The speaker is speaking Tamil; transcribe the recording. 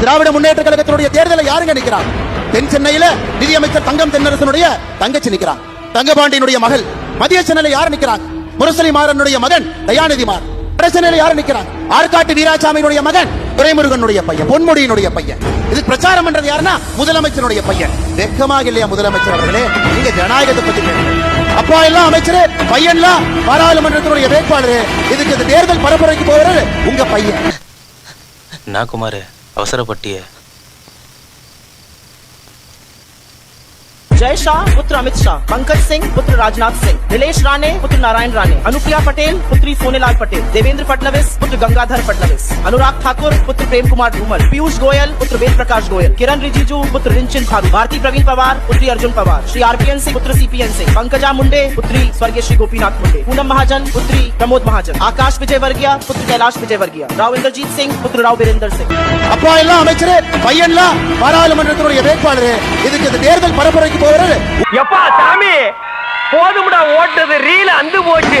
திராவிட முன்னேற்ற கழகத்தினுடைய தேர்தலை யாருங்க நிற்கிறார்? தென் சென்னையில நிதியமைச்சர் தங்கம் தென்னரசனுடைய தங்கச்சி நிக்கிறான் தங்கபாண்டியனுடைய மகள் மதிய சென்னையில யார் நிக்கிறாங்க முரசலி மாறனுடைய மகன் தயாநிதி மாறன். பிரச்சனையில யார் நிக்கிறாங்க ஆற்காட்டு வீராசாமியினுடைய மகன் துரைமுருகனுடைய பையன் பொன்முடியினுடைய பையன். இது பிரச்சாரம் பண்றது யாருன்னா முதலமைச்சருடைய பையன். வெக்கமாக இல்லையா முதலமைச்சர் அவர்களே? நீங்க ஜனநாயகத்தை பத்தி அப்பா எல்லாம் அமைச்சரு பையன்லாம் பாராளுமன்றத்தினுடைய வேட்பாளரு. இதுக்கு இந்த தேர்தல் பரப்புரைக்கு போகிறது உங்க பையன். நான் குமார் அவசரப்பட்டிய. जय शाह पुत्र अमित शाह पंकज सिंह पुत्र राजनाथ सिंह नीलेश राणे पुत्र नारायण राणे अनुप्रिया पटेल पुत्री सोनेलाल पटेल देवेंद्र फडणवीस पुत्र गंगाधर फडणवीस अनुराग ठाकुर पुत्र प्रेम कुमार धूमल पीयूष गोयल पुत्र वेद प्रकाश गोयल किरण रिजिजू पुत्र रिंचन भारू भारती प्रवीण पवार पुत्री अर्जुन पवार श्री आरपीएन सिंह पुत्र सीपीएन सिंह पंकजा मुंडे पुत्री स्वर्गीय श्री गोपीनाथ मुंडे पूनम महाजन पुत्री प्रमोद महाजन आकाश विजय वर्गीय पुत्र कैलाश विजय वर्गीय राव इंद्रजीत सिंह पुत्र राव बीरेंद्र सिंह அப்பா எல்லாம் அமைச்சரு பையன்லாம் பாராளுமன்றத்தினுடைய வேட்பாளரு இதுக்கு இந்த தேர்தல் பரப்புரைக்கு எப்பா சாமி? போதும்டா ஓட்டது. ரீல அந்து போச்சு.